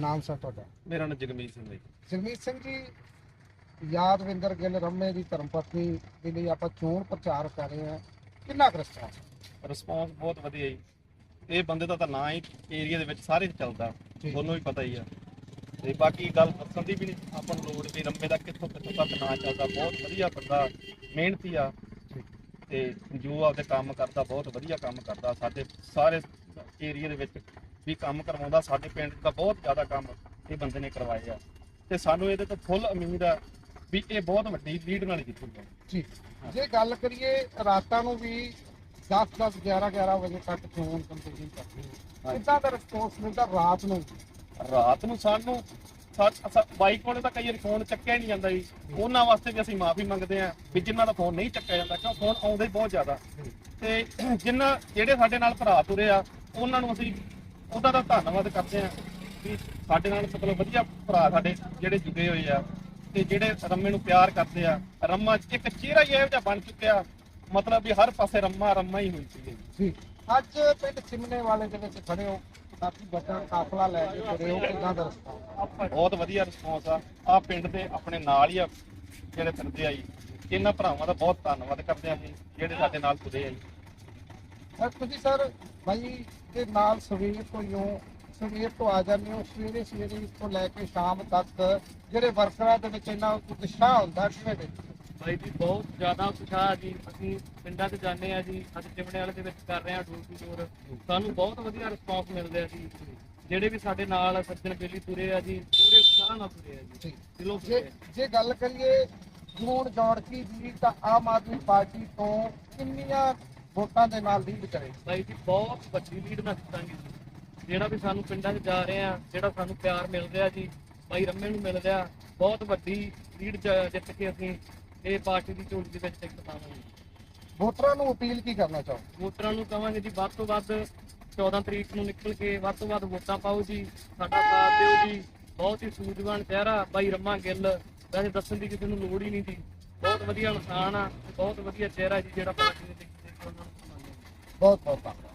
ਨਾਮ ਸਰ ਤੁਹਾਡਾ? ਮੇਰਾ ਨਾਮ ਜਗਮੀਤ ਸਿੰਘ ਹੈ ਜੀ। ਜਗਮੀਤ ਸਿੰਘ ਜੀ ਯਾਦਵਿੰਦਰ ਗਿੱਲ ਰੰਮੇ ਦੀ ਧਰਮ ਪਤਨੀ ਦੇ ਲਈ ਆਪਾਂ ਚੋਣ ਪ੍ਰਚਾਰ ਕਰ ਰਹੇ ਹਾਂ। ਕਿੰਨਾ ਕੁ ਰਿਸਪਾਂਸ ਰਿਸਪੌਂਸ ਬਹੁਤ ਵਧੀਆ ਜੀ। ਇਹ ਬੰਦੇ ਦਾ ਤਾਂ ਨਾਂ ਹੀ ਏਰੀਆ ਦੇ ਵਿੱਚ ਸਾਰੇ ਚੱਲਦਾ। ਠੀਕ। ਤੁਹਾਨੂੰ ਵੀ ਪਤਾ ਹੀ ਆ। ਤੇ ਬਾਕੀ ਗੱਲ ਦੱਸਣ ਦੀ ਵੀ ਨਹੀਂ ਆਪਾਂ ਨੂੰ ਲੋੜ ਵੀ ਰੰਮੇ ਦਾ ਕਿੱਥੋਂ ਕਿੱਥੋਂ ਤੱਕ ਨਾਂ ਚੱਲਦਾ। ਬਹੁਤ ਵਧੀਆ ਬੰਦਾ ਮਿਹਨਤੀ ਆ। ਤੇ ਜੋ ਆਪਦੇ ਕੰਮ ਕਰਦਾ ਬਹੁਤ ਵਧੀਆ ਕੰਮ ਕਰਦਾ। ਸਾਡੇ ਸਾਰੇ ਏਰੀਆ ਦੇ ਵਿੱਚ ਵੀ ਕੰਮ ਕਰਵਾਉਂਦਾ ਸਾਡੇ ਪਿੰਡ ਦਾ ਬਹੁਤ ਜ਼ਿਆਦਾ ਕੰਮ ਇਹ ਬੰਦੇ ਨੇ ਕਰਵਾਇਆ ਤੇ ਸਾਨੂੰ ਇਹਦੇ ਤੋਂ ਫੁੱਲ ਉਮੀਦ ਆ ਵੀ ਇਹ ਬਹੁਤ ਵੱਡੀ ਲੀਡ ਨਾਲ ਜਿੱਤੂਗਾ। ਜੀ ਜੇ ਗੱਲ ਕਰੀਏ ਰਾਤਾਂ ਨੂੰ ਵੀ 10 10 11 11 ਵਜੇ ਤੱਕ ਚੋਣ ਕੰਪੀਟਿੰਗ ਕਰਦੇ ਹੋ ਕਿੱਦਾਂ ਦਾ ਰਿਸਪਾਂਸ ਮਿਲਦਾ ਰਾਤ ਨੂੰ? ਰਾਤ ਨੂੰ ਸਾਨੂੰ ਬਾਈਕ ਵਾਲੇ ਤਾਂ ਕਈ ਵਾਰੀ ਫੋਨ ਚੱਕਿਆ ਹੀ ਨਹੀਂ ਜਾਂਦਾ ਜੀ। ਉਹਨਾਂ ਵਾਸਤੇ ਵੀ ਅਸੀਂ ਮਾਫੀ ਮੰਗਦੇ ਆਂ ਵੀ ਜਿਨ੍ਹਾਂ ਦਾ ਫੋਨ ਨਹੀਂ ਚੱਕਿਆ ਜਾਂਦਾ ਕਿਉਂ ਫੋਨ ਆਉਂਦੇ ਹੀ ਬਹੁਤ ਜ਼ਿਆਦਾ। ਤੇ ਜਿਨ੍ਹਾਂ ਜਿਹੜੇ ਸਾਡੇ ਨਾਲ ਭਰਾ ਤੁਰੇ ਆ ਉਹਨਾਂ ਨੂੰ ਅਸੀਂ ਉਹਦਾ ਦਾ ਧੰਨਵਾਦ ਕਰਦੇ ਆਂ ਵੀ ਸਾਡੇ ਨਾਲ ਮਤਲਬ ਵਧੀਆ ਭਰਾ ਸਾਡੇ ਜਿਹੜੇ ਜੁੜੇ ਹੋਏ ਆ ਤੇ ਜਿਹੜੇ ਰੰਮੇ ਨੂੰ ਪਿਆਰ ਕਰਦੇ ਆ ਰੰਮਾ ਇੱਕ ਚਿਹਰਾ ਹੀ ਇਹੋ ਜਿਹਾ ਬਣ ਚੁੱਕਿਆ ਮਤਲਬ ਵੀ ਹਰ ਪਾਸੇ ਰੰਮਾ ਰੰਮਾ ਹੀ ਹੋਈ ਸੀ ਜੀ। ਅੱਜ ਪਿੰਡ ਸਿਮਨੇ ਵਾਲੇ ਦੇ ਵਿੱਚ ਖੜੇ ਹੋ ਕਾਫੀ ਵੱਡਾ ਕਾਫਲਾ ਲੈ ਕੇ ਖੜੇ ਹੋ ਕਿੱਦਾਂ ਦਾ ਰਿਸਪਾਂਸ? ਬਹੁਤ ਵਧੀਆ ਰਿਸਪੌਂਸ ਆ। ਆ ਪਿੰਡ ਦੇ ਆਪਣੇ ਨਾਲ ਹੀ ਆ ਜਿਹੜੇ ਫਿਰਦੇ ਆ ਜੀ। ਇਹਨਾਂ ਭਰਾਵਾਂ ਦਾ ਬਹੁਤ ਧੰਨਵਾਦ ਕਰਦੇ ਆ ਜੀ ਜਿਹੜੇ ਸਾਡੇ ਨਾਲ ਤੁਰੇ ਆ ਜੀ। ਸਰ ਤੁਸੀਂ ਸਰ। ਭਾਈ ਦੇ ਨਾਲ ਸਵੇਰ ਤੋਂ ਹੀ ਹੋ ਸਵੇਰ ਤੋਂ ਆ ਜਾਂਦੇ ਹੋ ਸਵੇਰੇ ਸਵੇਰੇ ਤੋਂ ਲੈ ਕੇ ਸ਼ਾਮ ਤੱਕ ਜਿਹੜੇ ਵਰਕਰਾਂ ਦੇ ਵਿੱਚ ਇੰਨਾ ਉਤਸ਼ਾਹ ਹੁੰਦਾ ਕਿਵੇਂ ਦੇ? ਬਾਈ ਜੀ ਬਹੁਤ ਜ਼ਿਆਦਾ ਉਤਸ਼ਾਹ ਜੀ। ਅਸੀਂ ਪਿੰਡਾਂ 'ਚ ਜਾਂਦੇ ਆ ਜੀ ਅੱਜ ਚਿਮੜੇ ਵਾਲੇ ਦੇ ਵਿੱਚ ਕਰ ਰਹੇ ਆ ਡੋਰ ਟੂ ਡੋਰ ਸਾਨੂੰ ਬਹੁਤ ਵਧੀਆ ਰਿਸਪਾਂਸ ਰਿਹਾ ਜੀ। ਜਿਹੜੇ ਵੀ ਸਾਡੇ ਨਾਲ ਸੱਜਣ ਬੇਲੀ ਤੁਰੇ ਆ ਜੀ ਪੂਰੇ ਉਤਸ਼ਾਹ ਨਾਲ ਤੁਰੇ ਆ ਜੀ। ਜੀ। ਦਿਲੋਂ ਜੇ ਆ। ਜੇ। ਗੱਲ ਕਰੀਏ ਜੂਨ ਜੌੜਕੀ ਦੀ ਤਾਂ ਆਮ ਆਦਮੀ ਪਾਰਟੀ ਤੋਂ ਕਿੰਨੀਆਂ ਵੋਟਾਂ ਦੇ ਨਾਲ ਲੀਡ ਕਰੇ ਬਾਈ ਜੀ ਬਹੁਤ ਵੱਡੀ ਲੀਡ ਨਾਲ ਜਿੱਤਾਂਗੇ ਜੀ। ਜਿਹੜਾ ਵੀ ਸਾਨੂੰ ਪਿੰਡਾਂ 'ਚ ਜਾ ਰਹੇ ਆ ਜਿਹੜਾ ਸਾਨੂੰ ਪਿਆਰ ਮਿਲ ਰਿਹਾ ਜੀ ਬਾਈ ਰੰਮੇ ਨੂੰ ਮਿਲ ਰਿਹਾ ਬਹੁਤ ਵੱਡੀ ਲੀਡ ਜਿੱਤ ਕੇ ਅਸੀਂ ਇਹ ਪਾਰਟੀ ਦੀ ਝੋਲੀ ਦੇ ਵਿੱਚ ਟਿਕਟ ਪਾਵਾਂਗੇ ਵੋਟਰਾਂ ਨੂੰ ਅਪੀਲ ਕੀ ਕਰਨਾ ਚਾਹੋ ਵੋਟਰਾਂ ਨੂੰ ਕਵਾਂਗੇ ਜੀ ਵੱਧ ਤੋਂ ਵੱਧ 14 ਤਰੀਕ ਨੂੰ ਨਿਕਲ ਕੇ ਵੱਧ ਤੋਂ ਵੱਧ ਵੋਟਾਂ ਪਾਓ ਜੀ ਸਾਡਾ ਸਾਥ ਦਿਓ ਜੀ। ਬਹੁਤ ਹੀ ਸੂਝਵਾਨ ਚਿਹਰਾ ਬਾਈ ਰਮਾ ਗਿੱਲ। ਵੈਸੇ ਦੱਸਣ ਦੀ ਕਿਸੇ ਨੂੰ ਲੋੜ ਹੀ ਨਹੀਂ ਸੀ ਬਹੁਤ ਵਧੀਆ ਇਨਸਾਨ ਆ ਬਹੁਤ ਵਧੀਆ ਚਿਹਰਾ ਜੀ ਜਿਹੜਾ ਪਾਰਟੀ ਦੇ ਵਿੱਚ ਉਹਨਾਂ ਨੂੰ ਮੰਨਦੇ ਬਹੁਤ ਬਹੁਤ ਧੰਨਵਾਦ।